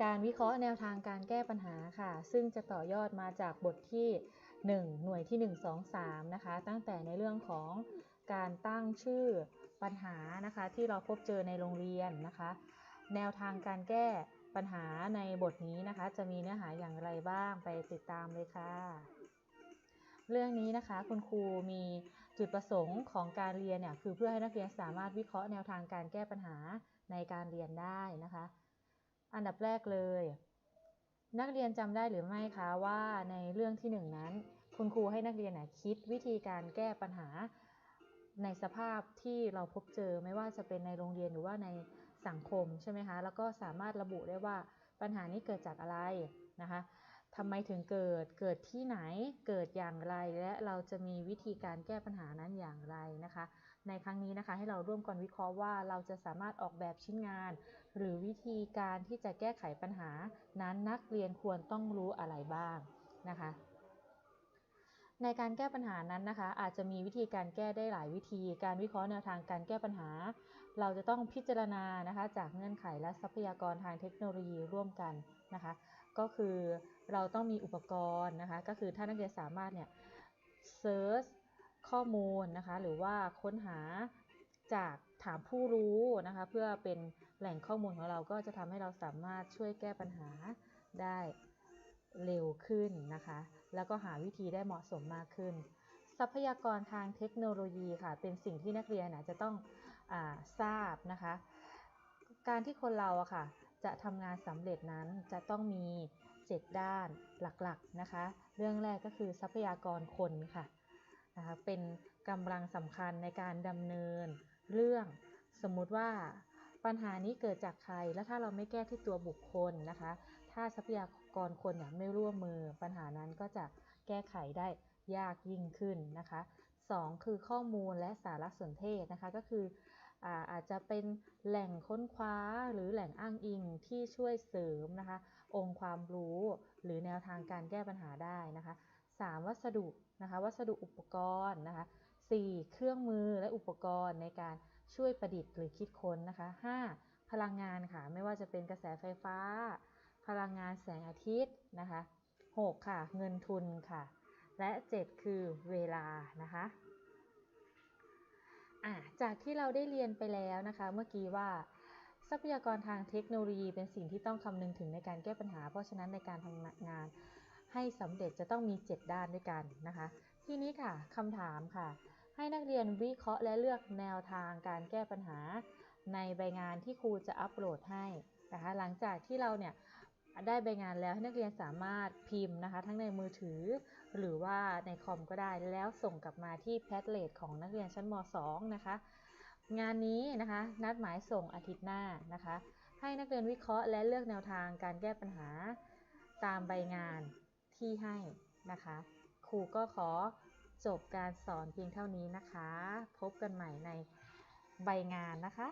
การวิเคราะห์แนวทางการแก้ปัญหาค่ะ ซึ่งจะต่อยอดมาจากบทที่ 1 หน่วยที่ 1 2 3 นะคะ ตั้งแต่ในเรื่องของการตั้งชื่อปัญหานะคะ ที่เราพบเจอในโรงเรียนนะคะ แนวทางการแก้ปัญหาในบทนี้นะคะ จะมีเนื้อหาอย่างไรบ้างไปติดตามเลยค่ะ เรื่องนี้นะคะคุณครูมีจุดประสงค์ของการเรียนเนี่ยคือเพื่อให้นักเรียนสามารถวิเคราะห์แนวทางการแก้ปัญหาในการเรียนได้นะคะ อันดับแรกเลย นักเรียนจำได้หรือไม่คะว่าในเรื่องที่หนึ่งนั้น คุณครูให้นักเรียนคิดวิธีการแก้ปัญหาในสภาพที่เราพบเจอไม่ว่าจะเป็นในโรงเรียนหรือว่าในสังคมใช่ไหมคะ แล้วก็สามารถระบุได้ว่าปัญหานี้เกิดจากอะไรนะคะ ทำไมถึงเกิด เกิดที่ไหน เกิดอย่างไร และเราจะมีวิธีการแก้ปัญหานั้นอย่างไรนะคะ ในครั้งนี้นะคะให้เราร่วมกันวิเคราะห์ว่าเราจะสามารถออกแบบชิ้นงาน หรือวิธีการที่จะแก้ไขปัญหา นั้นนักเรียนควรต้องรู้อะไรบ้างนะคะ ในการแก้ปัญหานั้นนะคะ อาจจะมีวิธีการแก้ได้หลายวิธี การวิเคราะห์แนวทางการแก้ปัญหา เราจะต้องพิจารณานะคะ จากเงื่อนไขและทรัพยากรทางเทคโนโลยีร่วมกันนะคะ ก็คือเราต้องมีอุปกรณ์นะคะ ก็คือถ้านักเรียนสามารถเนี่ยเซิร์ชข้อมูลนะคะ หรือว่าค้นหาจากถามผู้รู้นะคะ เพื่อเป็นแหล่งข้อมูลของเราก็จะทำให้เราสามารถช่วยแก้ปัญหาได้เร็วขึ้นนะคะ แล้วก็หาวิธีได้เหมาะสมมากขึ้น ทรัพยากรทางเทคโนโลยีค่ะ เป็นสิ่งที่นักเรียนนะจะต้องอทราบนะคะ การที่คนเราอะค่ะ จะทำงานสำเร็จนั้นจะต้องมี 7 ด้านหลักๆนะคะ เรื่องแรกก็คือทรัพยากรคนค่ะนะคะเป็นกำลังสำคัญในการดำเนิน เรื่องสมมุติว่าปัญหานี้เกิดจากใคร และถ้าเราไม่แก้ที่ตัวบุคคลนะคะ ถ้าทรัพยากรคนเนี่ยไม่ร่วมมือ ปัญหานั้นก็จะแก้ไขได้ยากยิ่งขึ้นนะคะ 2 คือข้อมูลและสารสนเทศนะคะ ก็คือ อาจจะเป็นแหล่งค้นคว้าหรือแหล่งอ้างอิงที่ช่วยเสริมนะคะ องค์ความรู้หรือแนวทางการแก้ปัญหาได้นะคะ 3. วัสดุนะคะ วัสดุอุปกรณ์นะคะ 4. เครื่องมือและอุปกรณ์ในการช่วยประดิษฐ์หรือคิดค้นนะคะ 5. พลังงานค่ะ ไม่ว่าจะเป็นกระแสไฟฟ้า พลังงานแสงอาทิตย์นะคะ 6. ค่ะ เงินทุนค่ะ และ 7 คือเวลานะคะ จากที่เราได้เรียนไปแล้วนะคะ เมื่อกี้ว่า ทรัพยากรทางเทคโนโลยีเป็นสิ่งที่ต้องคำนึงถึงในการแก้ปัญหา เพราะฉะนั้นในการทำงานให้สำเร็จจะต้องมี 7 ด้านด้วยกันนะคะ ทีนี้ค่ะคำถามค่ะ ให้นักเรียนวิเคราะห์และเลือกแนวทางการแก้ปัญหาในใบงานที่ครูจะอัปโหลดให้นะคะหลังจากที่เราเนี่ย ได้ใบงานแล้วให้นักเรียนสามารถพิมพ์นะคะ ทั้งในมือถือ หรือว่าในคอมก็ได้แล้วส่งกลับมาที่แพทเลตของนักเรียนชั้นม .2 นะคะ งานนี้นะคะ นัดหมายส่งอาทิตย์หน้านะคะ ให้นักเรียนวิเคราะห์และเลือกแนวทางการแก้ปัญหาตามใบงานที่ให้นะคะ ครูก็ขอจบการสอนเพียงเท่านี้นะคะ พบกันใหม่ในใบงานนะคะ